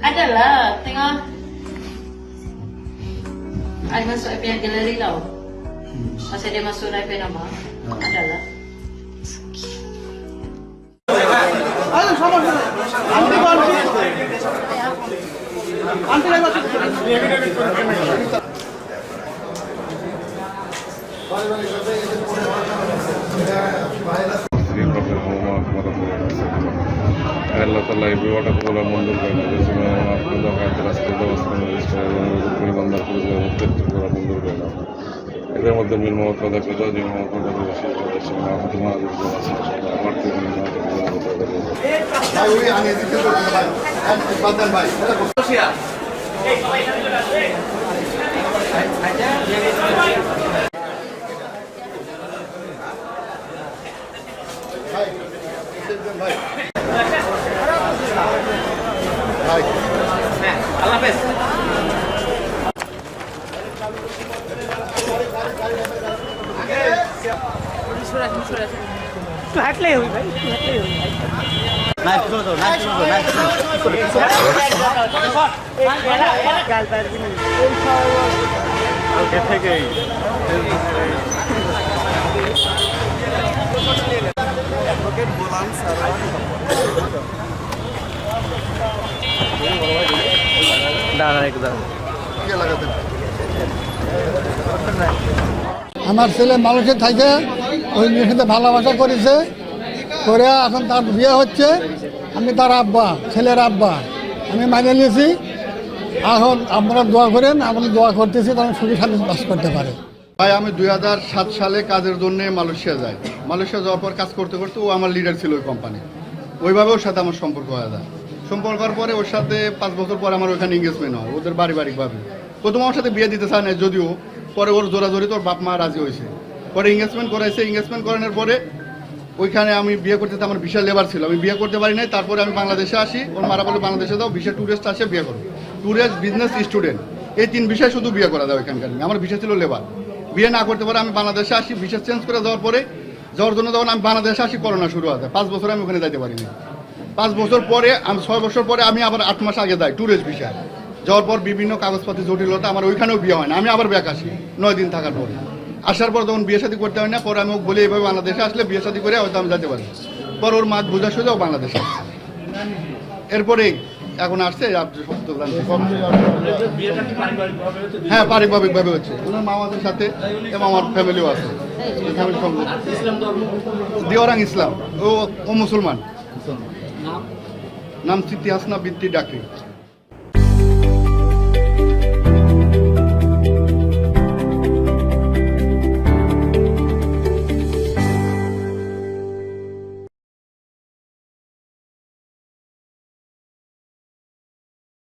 Adalah, tengok. Ay masuk IP galeri tau. Masa dia masuk IP nama. Adalah. আরে সমস্যা নেই আনতে পারছি আনতে লাগবে স্ত্রী বাপের আল্লাহ তাল্লাহ এই বিবাহটা কবুল মঞ্জুর করে দিয়েছিল আপনি দোকানের রাস্তায় ব্যবস্থা পরিবন্ধন করা এদের মধ্যে মিল কথা ভাই ভাই একটু হাঁটলেই হবে ভাই একটু হাঁটলেই না আমার ছেলে মানুষের থাকে ওই মেয়ের সাথে ভালোবাসা করেছে করে এখন তার বিয়ে হচ্ছে। আমি তার আব্বা ছেলের আব্বা। আমি মানিয়ে নিয়েছি। এখন আপনারা দোয়া করেন আমরা দোয়া করতেছি তখন সুখী সাথে বাস করতে পারে। ভাই আমি দুই হাজার সাত সালে কাজের জন্য মালয়েশিয়া যাই। মালয়েশিয়া যাওয়ার পর কাজ করতে করতে ও আমার লিডার ছিল ওই কোম্পানি ওইভাবে ওর সাথে আমার সম্পর্ক হয়ে যায়। সম্পর্ক হওয়ার পরে ওর সাথে পাঁচ বছর পর আমার ওখানে এঙ্গেজমেন্ট হয়, ওদের পারিবারিকভাবে। প্রথম আমার সাথে বিয়ে দিতে চায় না যদিও পরে ওর জোরাজোরি তোর বাপ মা রাজি হয়েছে। পরে এঙ্গেজমেন্ট করাইছে এঙ্গেজমেন্ট করানোর পরে ওইখানে আমি বিয়ে করতে আমার বিশাল লেবার ছিল। আমি বিয়ে করতে পারি নাই, তারপরে আমি বাংলাদেশে আসি, ওর মারা বলে বাংলাদেশে দাও বিশাল ট্যুরিস্ট আসে, বিয়ে করো। ট্যুরিস্ট বিজনেস স্টুডেন্ট এই তিন বিষয় শুধু বিয়ে করা দাও এখানকার আমার বিষয় ছিল লেবার বিয়ে না করতে পারে, আমি বাংলাদেশে আসি বিশেষ চেঞ্জ করে যাওয়ার পরে, যাওয়ার জন্য যখন আমি বাংলাদেশে আসি করোনা শুরু হয় পাঁচ বছর আমি ওখানে যাইতে পারিনি। পাঁচ বছর পরে আমি ছয় বছর পরে আমি আবার আট মাস আগে যাই ট্যুরিস্ট বিষয় যাওয়ার পর বিভিন্ন কাগজপাতি জটিলতা আমার ওইখানেও বিয়ে হয় না। আমি আবার ব্যাক আসি, নয় দিন থাকার পরে। আসার পর যখন বিয়ে শাদী করতে হয় না, পরে আমি ওকে বলি, এইভাবে বাংলাদেশে আসলে বিয়ে শাদী করে হয়তো আমি যেতে পারি। পর ওর মাছ বোঝা সোজা বাংলাদেশে এরপরে এখন আসছে হ্যাঁ পারিবারিকভাবে হচ্ছে। ওনার মামাদের সাথে এবং আমার ফ্যামিলিও আছে। দিওরাং ইসলাম। ও ও মুসলমান। নাম? সিদ্ধি হাসনা ডাকি।